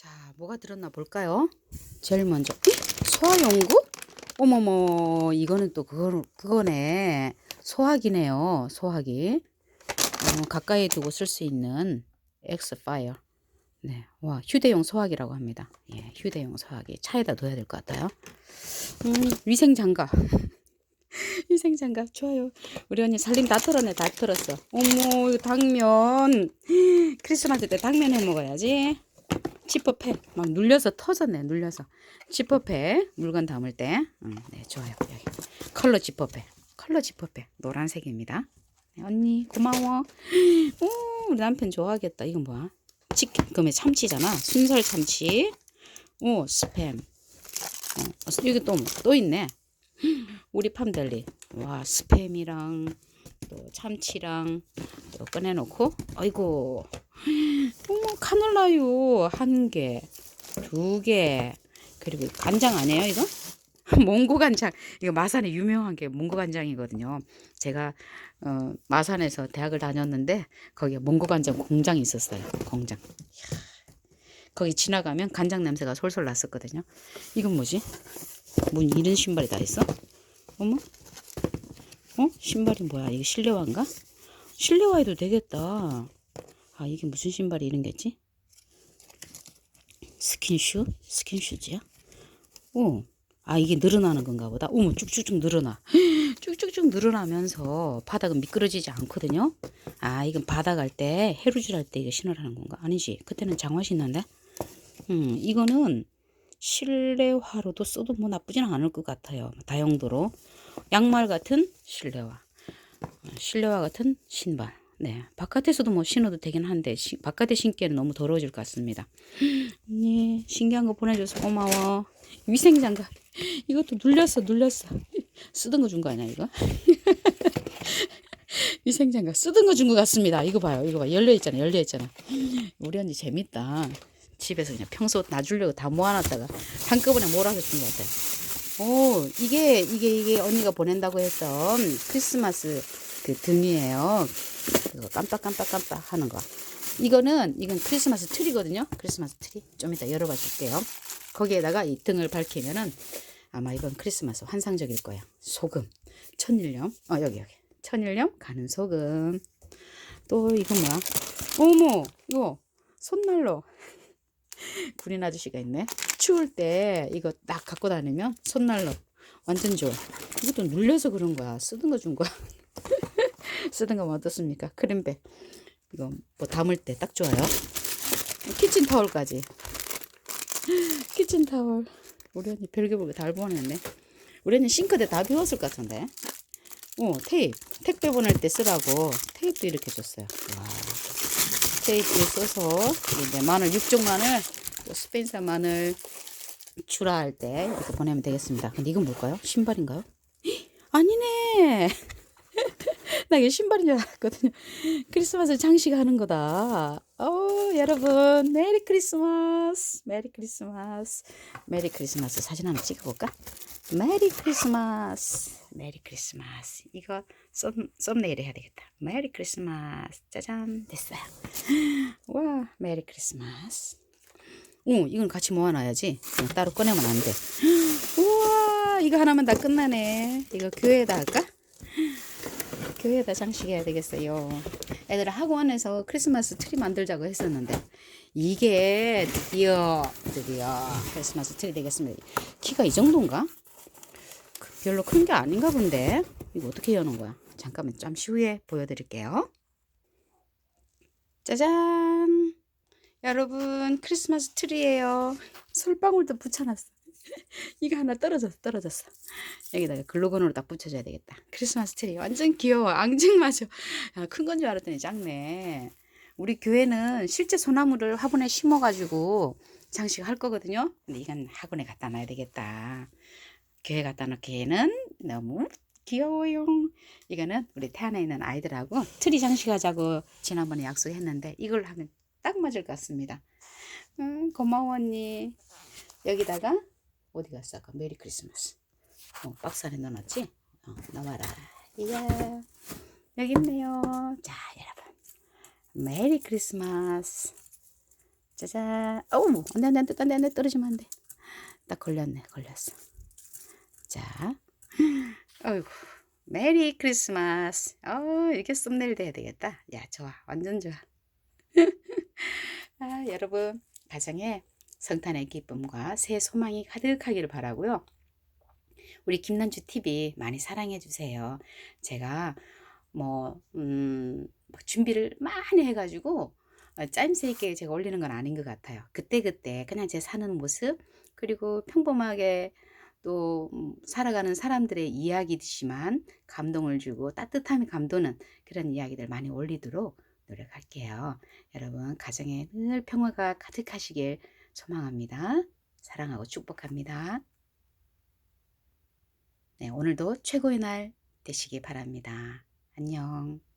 자, 뭐가 들었나 볼까요? 제일 먼저 소화용구? 어머머, 이거는 또 그거 그거네. 소화기네요. 소화기. 어, 가까이 두고 쓸 수 있는 엑스파이어. 네, 와 휴대용 소화기라고 합니다. 예, 휴대용 소화기 차에다 둬야 될 것 같아요. 음, 위생 장갑. 위생 장갑 좋아요. 우리 언니 살림 다 털었네, 다 털었어. 어머, 당면. 크리스마스 때 당면 해 먹어야지. 지퍼팩 막 눌려서 터졌네 눌려서. 지퍼팩 물건 담을 때. 음, 네, 좋아요. 여기. 컬러 지퍼팩 컬러 지퍼팩 노란색입니다. 네, 언니 고마워. 오 우리 남편 좋아하겠다. 이건 뭐야? 치킨. 그러면 참치잖아. 순살 참치. 오 스팸. 어, 여기 또, 또 있네. 우리 팜델리. 와 스팸이랑 또 참치랑 또 꺼내놓고. 아이고. 어머 카놀라유 한 개, 두 개, 그리고 간장 아니에요 이거? 몽고 간장 이거 마산에 유명한 게 몽고 간장이거든요. 제가 어, 마산에서 대학을 다녔는데 거기에 몽고 간장 공장이 있었어요. 공장. 거기 지나가면 간장 냄새가 솔솔 났었거든요. 이건 뭐지? 문 이런 신발이 다 있어? 어머? 어? 신발이 뭐야? 이게 실내화인가? 실내화 해도 되겠다. 아 이게 무슨 신발이 이런 게지? 스킨슈? 스킨슈즈야? 오, 아 이게 늘어나는 건가 보다. 어머 쭉쭉쭉 늘어나. 쭉쭉쭉 늘어나면서 바닥은 미끄러지지 않거든요. 아 이건 바닥 할때 해루질 할 때 이거 신으라는 건가? 아니지. 그때는 장화 신는데. 음 이거는 실내화로도 써도 뭐 나쁘지는 않을 것 같아요. 다용도로 양말 같은 실내화, 실내화 같은 신발. 네, 바깥에서도 뭐 신어도 되긴 한데 시, 바깥에 신기에는 너무 더러워질 것 같습니다. 네, 신기한 거 보내줘서 고마워. 위생장갑 이것도 눌렸어, 눌렸어. 쓰던 거 준 거 아니야 이거? 위생장갑 쓰던 거 준 것 같습니다. 이거 봐요, 이거 봐 열려 있잖아, 열려 있잖아. 우리 언니 재밌다. 집에서 그냥 평소 놔주려고 다 모아놨다가 한꺼번에 몰아서 준 것 같아요. 오, 이게 이게 이게 언니가 보낸다고 했던 크리스마스 그 등이에요. 그거 깜빡깜빡깜빡 하는 거. 이거는 이건 크리스마스 트리거든요. 크리스마스 트리. 좀 이따 열어봐 줄게요. 거기에다가 이 등을 밝히면은 아마 이건 크리스마스 환상적일 거야. 소금, 천일염. 어 여기 여기. 천일염 가는 소금. 또 이건 뭐야? 어머 이거 손난로. 군인 아저씨가 있네. 추울 때 이거 딱 갖고 다니면 손난로 완전 좋아. 이것도 눌려서 그런 거야. 쓰던 거준 거야. 쓰던 거면 어떻습니까? 크림백. 이거 뭐 담을 때 딱 좋아요. 키친 타월까지. 키친 타월. 우리 언니 별게 별게 다 보냈네. 우리 언니 싱크대 다 비웠을 것 같은데. 오, 테이프. 택배 보낼 때 쓰라고 테이프도 이렇게 줬어요. 와. 테이프에 써서 이제 마늘, 육종 마늘, 또 스페인산 마늘 출하할 때 이렇게 보내면 되겠습니다. 근데 이건 뭘까요? 신발인가요? 아니네. 나 이게 신발인 줄 알았거든요. 크리스마스 장식하는 거다. 어, 여러분, 메리 크리스마스. 메리 크리스마스. 메리 크리스마스 사진 하나 찍어볼까? 메리 크리스마스. 메리 크리스마스. 이거 썸, 썸네일 해야 되겠다. 메리 크리스마스. 짜잔. 됐어요. 와, 메리 크리스마스. 오, 이건 같이 모아놔야지. 따로 꺼내면 안 돼. 우와, 이거 하나만 다 끝나네. 이거 교회에다 할까? 교회에다 장식해야 되겠어요. 애들 학원에서 크리스마스 트리 만들자고 했었는데 이게 드디어 드디어 크리스마스 트리 되겠습니다. 키가 이 정도인가? 그 별로 큰 게 아닌가 본데 이거 어떻게 여는 거야? 잠깐만 잠시 후에 보여드릴게요. 짜잔! 여러분 크리스마스 트리예요. 솔방울도 붙여놨어. 이거 하나 떨어졌어 떨어졌어. 여기다가 글루건으로 딱 붙여줘야 되겠다. 크리스마스 트리. 완전 귀여워. 앙증맞아. 큰건 줄 알았더니 작네. 우리 교회는 실제 소나무를 화분에 심어가지고 장식할 거거든요. 근데 이건 학원에 갖다 놔야 되겠다. 교회 갖다 놓기에는 너무 귀여워요. 이거는 우리 태안에 있는 아이들하고 트리 장식하자고 지난번에 약속했는데 이걸 하면 딱 맞을 것 같습니다. 음, 고마워 언니. 여기다가 어디 갔어? 아까 메리 크리스마스. 어, 박스 안에 넣어놨지? 어, 넣어라. 이야, 여기 있네요. 자, 여러분. 메리 크리스마스. 짜잔. 어우, 안 돼, 안 돼, 안 돼, 안 돼, 안 돼. 떨어지면 안 돼. 딱 걸렸네, 걸렸어. 자, 어이구. 메리 크리스마스. 어, 이렇게 썸네일 돼야 되겠다. 야, 좋아. 완전 좋아. 아, 여러분, 가정에 성탄의 기쁨과 새 소망이 가득하기를 바라고요. 우리 김난주 TV 많이 사랑해 주세요. 제가 뭐, 음, 막 준비를 많이 해가지고 어, 짜임새 있게 제가 올리는 건 아닌 것 같아요. 그때그때 그냥 제 사는 모습, 그리고 평범하게 또 음, 살아가는 사람들의 이야기지만 감동을 주고 따뜻함이 감도는 그런 이야기들 많이 올리도록 노력할게요. 여러분, 가정에 늘 평화가 가득하시길 소망합니다. 사랑하고 축복합니다. 네, 오늘도 최고의 날 되시기 바랍니다. 안녕.